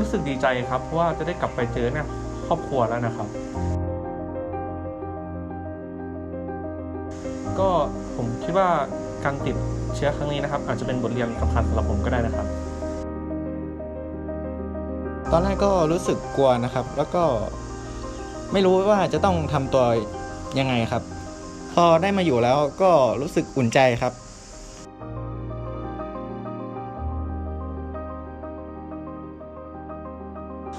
รู้สึกดีใจครับเพราะว่าจะได้กลับไปเจอเนี่ยครอบครัวแล้วนะครับ ก็ผมคิดว่าการติดเชื้อครั้งนี้นะครับ อาจจะเป็นบทเรียนสำคัญสำหรับผมก็ได้นะครับ ตอนแรกก็รู้สึกกลัวนะครับ แล้วก็ไม่รู้ว่าจะต้องทำตัวยังไงครับ พอได้มาอยู่แล้วก็รู้สึกอุ่นใจครับ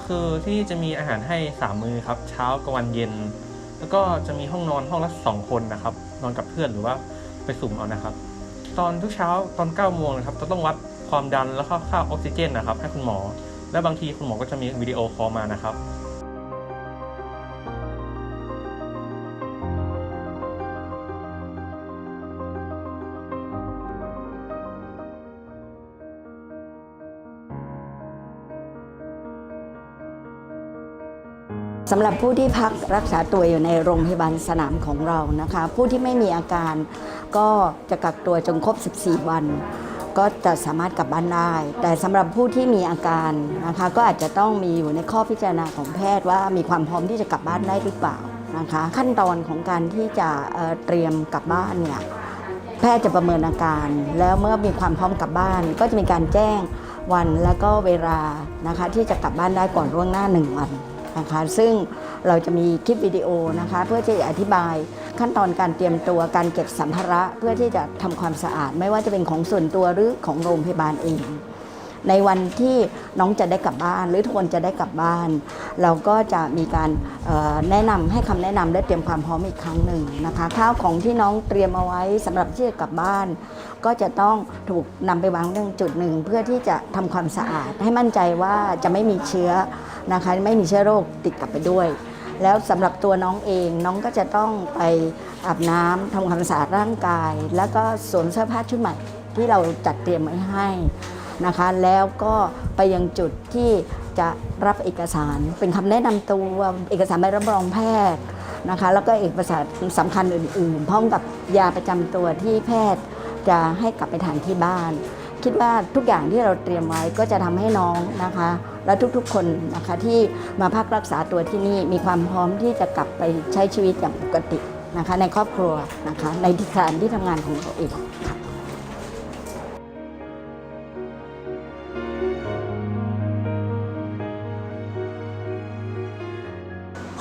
คือที่นี่จะมีอาหารให้สามมื้อครับ เช้ากลางวันเย็น แล้วก็จะมีห้องนอนห้องละสองคนนะครับ นอนกับเพื่อนหรือว่าไปสุ่มเอานะครับ ตอนทุกเช้าตอน9ก้าโมงนะครับจะต้องวัดความดันแล้วก็ค่าออกซิเจนนะครับ ให้คุณหมอ และบางทีคุณหมอก็จะมีวิดีโอคอลมานะครับ สำหรับผู้ที่พักรักษาตัวอยู่ในโรงพยาบาลสนามของเรานะคะ ผู้ที่ไม่มีอาการก็จะกักตัวจนครบ 14 วัน ก็จะสามารถกลับบ้านได้ แต่สำหรับผู้ที่มีอาการนะคะ ก็อาจจะต้องมีอยู่ในข้อพิจารณาของแพทย์ว่ามีความพร้อมที่จะกลับบ้านได้หรือเปล่านะคะ ขั้นตอนของการที่จะเเตรียมกลับบ้านเนี่ยแพทย์จะประเมินอาการ แล้วเมื่อมีความพร้อมกลับบ้าน ก็จะมีการแจ้งวันแล้วก็เวลานะคะ ที่จะกลับบ้านได้ก่อนล่วงหน้า 1 วัน นะคะซึ่งเราจะมีคลิปวิดีโอนะคะเพื่อที่จะอธิบายขั้นตอนการเตรียมตัวการเก็บสัมภาระ เพื่อที่จะทำความสะอาด ไม่ว่าจะเป็นของส่วนตัวหรือของโรงพยาบาลเอง ในวันที่น้องจะได้กลับบ้าน หรือทุกคนจะได้กลับบ้าน เราก็จะมีการแนะนำให้คำแนะนำและเตรียมความพร้อมอีกครั้งหนึ่งนะคะ ข้าวของที่น้องเตรียมเอาไว้สำหรับที่จะกลับบ้าน ก็จะต้องถูกนำไปวางในจุดหนึ่งเพื่อที่จะทำความสะอาด ให้มั่นใจว่าจะไม่มีเชื้อนะคะไม่มีเชื้อโรคติดกลับไปด้วย แล้วสำหรับตัวน้องเองน้องก็จะต้องไปอาบน้ำทำความสะอาดร่างกาย แล้วก็สวมเสื้อผ้าชุดใหม่ที่เราจัดเตรียมไว้ให้ นะคะ แล้วก็ไปยังจุดที่จะรับเอกสารเป็นคำแนะนำตัวเอกสารใบรับรองแพทย์นะคะแล้วก็เอกสารสำคัญอื่นๆ พร้อมกับยาประจำตัวที่แพทย์จะให้กลับไปทานที่บ้าน คิดว่าทุกอย่างที่เราเตรียมไว้ก็จะทำให้น้องนะคะ และทุกๆคนนะคะที่มาพักรักษาตัวที่นี่มีความพร้อมที่จะกลับไปใช้ชีวิตอย่างปกตินะคะในครอบครัวนะคะในที่การที่ทำงานของเราเองค่ะ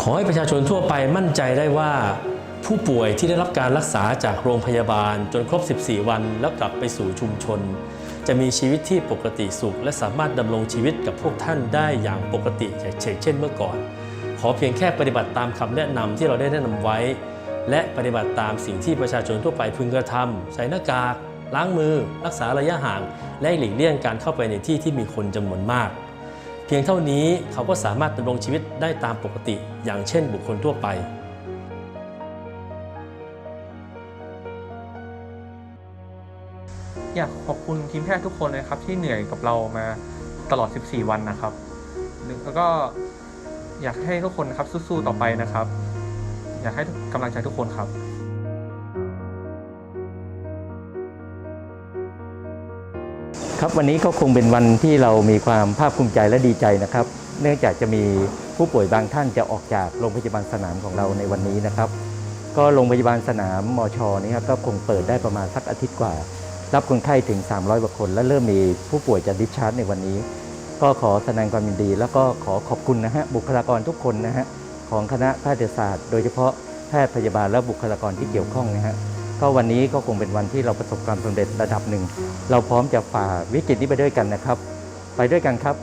ขอให้ประชาชนทั่วไปมั่นใจได้ว่า ผู้ป่วยที่ได้รับการรักษาจากโรงพยาบาลจนครบ 14 วัน แล้วกลับไปสู่ชุมชน จะมีชีวิตที่ปกติสุข และสามารถดำรงชีวิตกับพวกท่านได้อย่างปกติอย่างเช่นเมื่อก่อน ขอเพียงแค่ปฏิบัติตามคำแนะนำที่เราได้แนะนำไว้ และปฏิบัติตามสิ่งที่ประชาชนทั่วไปพึงกระทำใส่หน้ากากล้างมือ รักษาระยะห่าง และหลีกเลี่ยงการเข้าไปในที่ที่มีคนจำนวนมาก เพียงเท่านี้เขาก็สามารถดำรงชีวิตได้ตามปกติอย่างเช่นบุคคลทั่วไปอยากขอบคุณทีมแพทย์ทุกคนเลยครับ ที่เหนื่อยกับเรามาตลอด 14 วันนะครับ แล้วก็อยากให้ทุกคนนะครับสู้ๆต่อไปนะครับ อยากให้กำลังใจทุกคนครับ ครับวันนี้ก็คงเป็นวันที่เรามีความภาคภูมิใจและดีใจนะครับ เนื่องจากจะมีผู้ป่วยบางท่านจะออกจากโรงพยาบาลสนามของเราในวันนี้นะครับ ก็โรงพยาบาลสนามมชนี่ครับก็คงเปิดได้ประมาณสักอาทิตย์กว่า รับคนไข้ถึง 300กว่าคน และเริ่มมีผู้ป่วยจะดิชาร์จในวันนี้ ก็ขอแสดงความยินดี แล้วก็ขอขอบคุณนะฮะบุคลากรทุกคนนะฮะของคณะแพทยศาสตร์ โดยเฉพาะแพทย์พยาบาลและบุคลากรที่เกี่ยวข้องนะฮะ ก็วันนี้ก็คงเป็นวันที่เราประสบความสำเร็จระดับหนึ่ง เราพร้อมจะฝ่าวิกฤตนี้ไปด้วยกันนะครับ ไปด้วยกันครับ